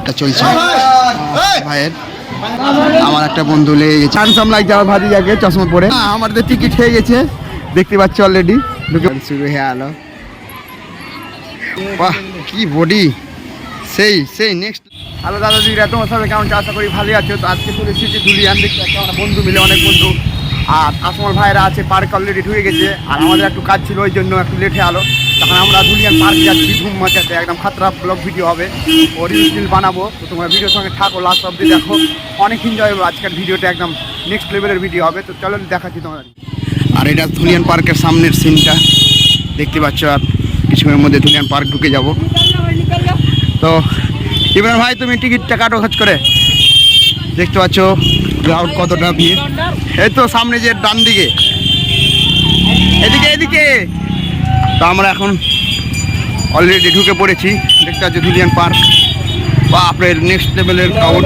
এটা চলছে। ভাইয়ের। আমার একটা বন্ধু লেগে গেছে। হ্যান্ডসাম লাগছে আমার ভাজি যাকে চশমা পরে। হ্যাঁ, আমাদের টিকিট হয়ে গেছে। দেখতে পাচ্ছি অলরেডি ঢুকে শুরু হয়ে আলো। বাহ কি বডি সেই সেই নেক্সট হ্যালো দাদা দিদিরা তোমার সাথে কেমন আশা করি? ভালোই আছো? তো আজকে চলে এসেছি ধুলিয়ান। দেখতে একটা আমরা বন্ধু মিলে অনেক বন্ধু। আর আসমল ভাইরা আছে পার্ক অলরেডি ঢুকে গেছে। আর আমাদের একটু কাজ ছিল ওই জন্য একটু লেট হয়ে আলো। তখন আমরা ধুলিয়ান পার্ক যাচ্ছি ধুম মাচাতে একদম খাতরা ব্লগ ভিডিও হবে। ও রিল বানাবো। তো তোমরা ভিডিওর সঙ্গে থাকো লাস্ট অব্দি দেখো। অনেক এনজয় হবে। আজকের ভিডিওটা একদম নেক্সট লেভেলের ভিডিও হবে। তো চলো দেখাচ্ছি তোমাদের। আর এটা ধুলিয়ান পার্কের সামনের সিনটা দেখতে পাচ্ছ আর কিছুক্ষণের মধ্যে ধুলিয়ান পার্ক ঢুকে যাব। তো, ইমরান ভাই, তুমি টিকিটটা কাটো খরচ করে। দেখতে পাচ্ছ গ্রাউন্ড কতটা ভিড়। এই তো সামনে যে ডান দিকে এদিকে এদিকে। তো আমরা এখন অলরেডি ঢুকে পড়েছি। দেখতে পাচ্ছি ধুলিয়ান পার্ক। বা আপনার নেক্সট লেভেলের ক্রাউড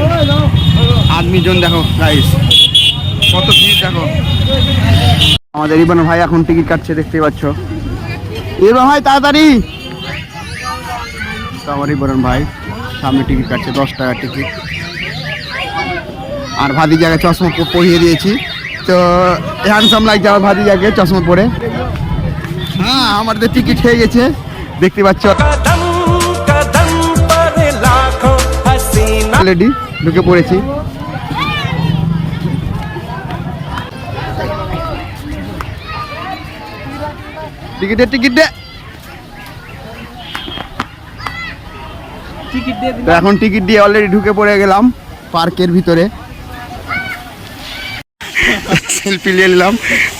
আদমিজন দেখো গাইস কত ভিড়, দেখো। আমাদের ইবান ভাই এখন টিকিট কাটছে, দেখতে পাচ্ছ। ইবান ভাই, তাড়াতাড়ি! আমার ইবরণ ভাই সামনে টিকিট কাটছে, দশ টাকার টিকিট। আর ভাদি জায়গায় চশমা পরিয়ে দিয়েছি। তো হ্যান্ডসাম লাগছে আমার ভাদি জায়গায় চশমা পরে। হ্যাঁ আমাদের টিকিট হয়ে গেছে। দেখতে পাচ্ছ। অলরেডি ঢুকে পড়েছি। টিকিট টিকিট দে। এখন টিকিট দিয়ে অলরেডি ঢুকে পড়ে গেলাম পার্কের ভিতরে। সেলফি নিয়ে নিলাম।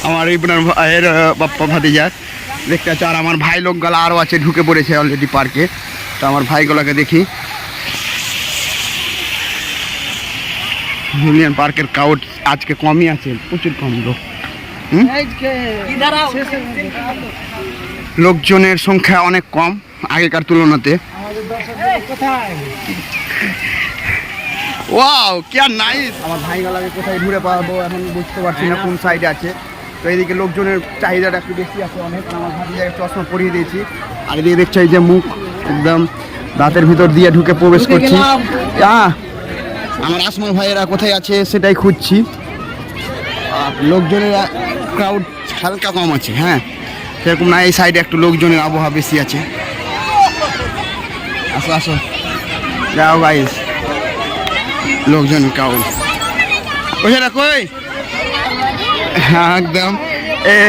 আমার ইবনার ভাইয়ের বাপ্পা ভাতি ভাতিজার দেখতে পাচ্ছ, আর আমার ভাই লোকগুলো আরও আছে, ঢুকে পড়েছে অলরেডি পার্কে তো আমার ভাইগুলোকে দেখি। ইউনিয়ন পার্কের কাউট আজকে কমই আছে, প্রচুর কম লোক। লোকজনের সংখ্যা অনেক কম আগেকার তুলনাতে। ওয়াও কি আর নাইস আমার ভাইগুলাকে কোথায় ঘুরে পাবো এখন বুঝতে পারছি না, কোন সাইডে আছে। তো এইদিকে লোকজনের চাহিদাটা একটু বেশি আছে অনেক আমার জায়গায় চশমা পরিয়ে দিয়েছি। আর এদিকে দেখছি যে মুখ একদম দাঁতের ভিতর দিয়ে ঢুকে প্রবেশ করছি। আমার আসমল ভাইয়েরা কোথায় আছে সেটাই খুঁজছি। আর লোকজনের ক্রাউড হালকা কম আছে হ্যাঁ। সেরকম না এই সাইডে একটু লোকজনের আবহাওয়া বেশি আছে। আসো আসো। যাও গাইস লোকজন ক্রাউড ওইখানে কই? হ্যাঁ একদম এ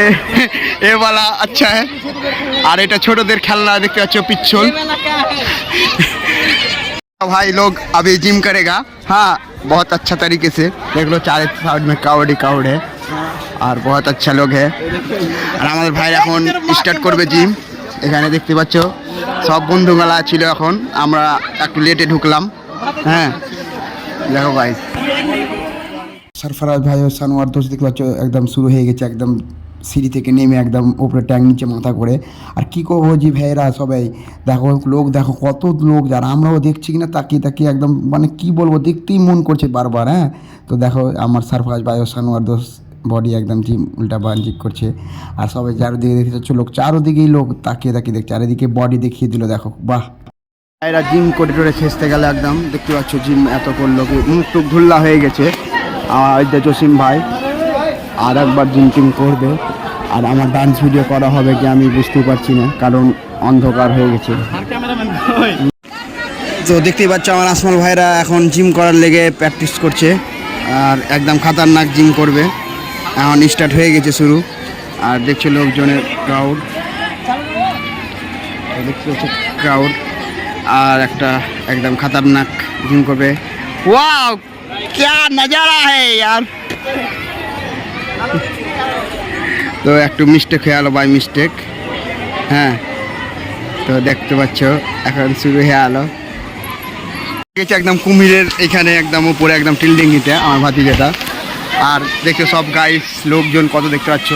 এ वाला अच्छा है আর এটা ছোটদের খেলনা দেখতে পাচ্ছ পিচ্ছল भाई लोग अभी जिम करेगा हाँ बहुत अच्छा तरीके से देख लो चार साइड में काउड ही काउड है আর বহুত আচ্ছা লোক है আর আমাদের ভাই এখন স্টার্ট করবে জিম এখানে দেখতে পাচ্ছ সব বন্ধুগুলা ছিল এখন আমরা একটু লেটে ঢুকলাম হ্যাঁ দেখো ভাই সরফরাজ ভাই ও সানোয়ার দোষ দেখতে পাচ্ছ একদম শুরু হয়ে গেছে, একদম সিঁড়ি থেকে নেমে একদম উপরে ট্যাঙ্ক নিচে মাথা করে। আর কি করব জি ভাইয়েরা সবাই? দেখো, লোক দেখো, কত লোক যারা, আমরাও দেখছি কিনা, তাকিয়ে তাকিয়ে একদম মানে কি বলব, দেখতেই মন করছে বারবার হ্যাঁ? তো দেখো, আমার সরফরাজ ও সানোয়ার দোষ বডি একদম জিম উল্টা বাঞ্জিক করছে। আর সবাই চারদিকে দেখতে পাচ্ছ লোক, চারদিকেই লোক তাকিয়ে তাকিয়ে দেখছে, চারিদিকে বডি দেখিয়ে দিল, দেখো, বাহ! এরা জিম করে টোরে ছেঁচতে গেলে একদম দেখতে পাচ্ছ জিম এত করল মুখ টুক ধুল্লা হয়ে গেছে। আমার যে জসিম ভাই। আর একবার জিমটিম করবে। আর আমার ডান্স ভিডিও করা হবে কি আমি বুঝতে পারছি না, কারণ অন্ধকার হয়ে গেছে। তো দেখতেই পাচ্ছ আমার আসমাল ভাইরা এখন জিম করার লেগে প্র্যাকটিস করছে। আর একদম খাতারনাক জিম করবে। এখন স্টার্ট হয়ে গেছে শুরু। আর দেখছে লোকজনের ক্রাউড দেখতে ক্রাউড আর একটা একদম খাতারনাক জিম করবে। ওয়া क्या नज़ारा है यार তো একটু মিস্টেক হয়ে গেলো বাই মিস্টেক হ্যাঁ তো দেখতে পাচ্ছ এখন শুরু হয়ে গেলো গেছে একদম কুমিরের এখানে একদম উপরে একদম টিল্ডিংনিতে আমার ভাতি যেটা আর দেখছো সব গাইস লোকজন কত দেখতে পাচ্ছ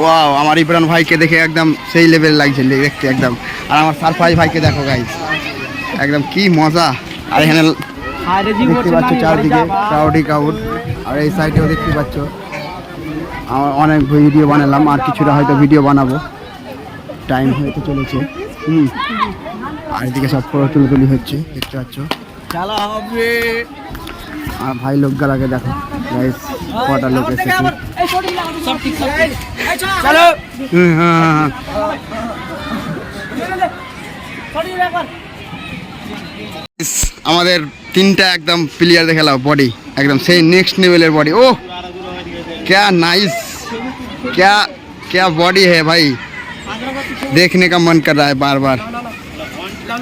ওয়াও আমার ইমরান ভাইকে দেখে একদম সেই লেভেল লাগছে দেখতে একদম আর আমার সারফাই ভাইকে দেখো গাইস একদম কি মজা আর এখানে দেখতে পাচ্ছ চারদিকে ক্রাউডই ক্রাউড আর এই সাইডেও দেখতে পাচ্ছ। আমার অনেক ভিডিও বানালাম আর কিছুটা হয়তো ভিডিও বানাবো। টাইম হতে চলেছে। হুম। আর এদিকে সব ফটো তুলে তুলি হচ্ছে দেখতে পাচ্ছ। আর ভাই লোক গালাকে দেখো। গাইস কটা লোক এসেছে। চলো। হ্যাঁ হ্যাঁ হ্যাঁ। আমাদের তিনটা একদম প্লেয়ার দেখে লাও বডি একদম সেই নেক্সট लेवलेर बॉडी ओह क्या नाइस क्या क्या बॉडी है भाई देखने का मन कर रहा है बार बार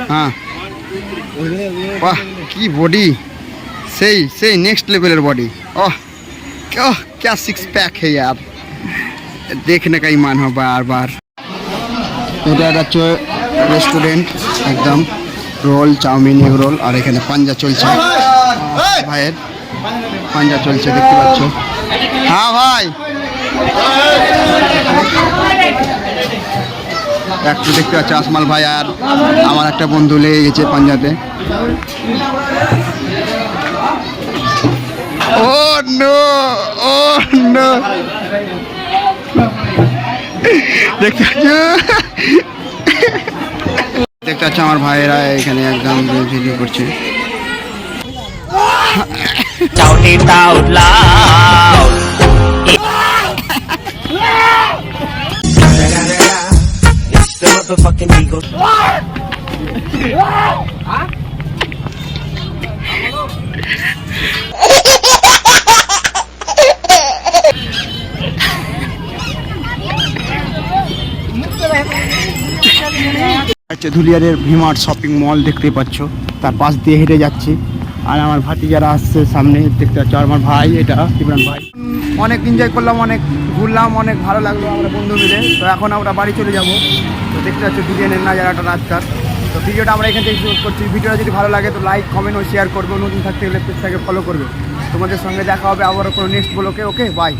हाँ वाह की बॉडी सही सही नेक्स्ट लेवलेर बॉडी ओह क्या क्या सिक्स पैक है यार देखने का ही मन हो बार बार এটা হচ্ছে রেস্টুরেন্ট একদম রোল চাউমিন এগ রোল আর এখানে পাঞ্জা চলছে। ভাইয়ের পাঞ্জা চলছে দেখতে পাচ্ছ। হ্যাঁ ভাই। একটু দেখতে পাচ্ছ আসমাল ভাই আর আমার একটা বন্ধু লেগে গেছে পাঞ্জাতে। ও নো ও নো। দেখতে পাচ্ছ? দেখতে পাচ্ছ আমার ভাইয়েরা এখানে একদম ঝিলি করছে। হচ্ছে ধুলিয়ারের ভিমার্ট শপিং মল দেখতে পাচ্ছ। তার পাশ দিয়ে হেঁটে যাচ্ছি। আর আমার ভাতি যারা আসছে সামনে, দেখতে পাচ্ছ আমার ভাই, এটা ইমরান ভাই। অনেক এনজয় করলাম, অনেক ঘুরলাম, অনেক ভালো লাগল আমরা বন্ধু মিলে। তো এখন আমরা বাড়ি চলে যাব। তো দেখতে পাচ্ছ দুজনের নাজারাটা রাস্তার তো ভিডিওটা আমরা এখান থেকে শুরু করছি। ভিডিওটা যদি ভালো লাগে, তো লাইক কমেন্ট ও শেয়ার করবে। নতুন থাকতে গেলে ফলো করবে। তোমাদের সঙ্গে দেখা হবে আবারও কোনো নেক্সট ব্লকে ওকে বাই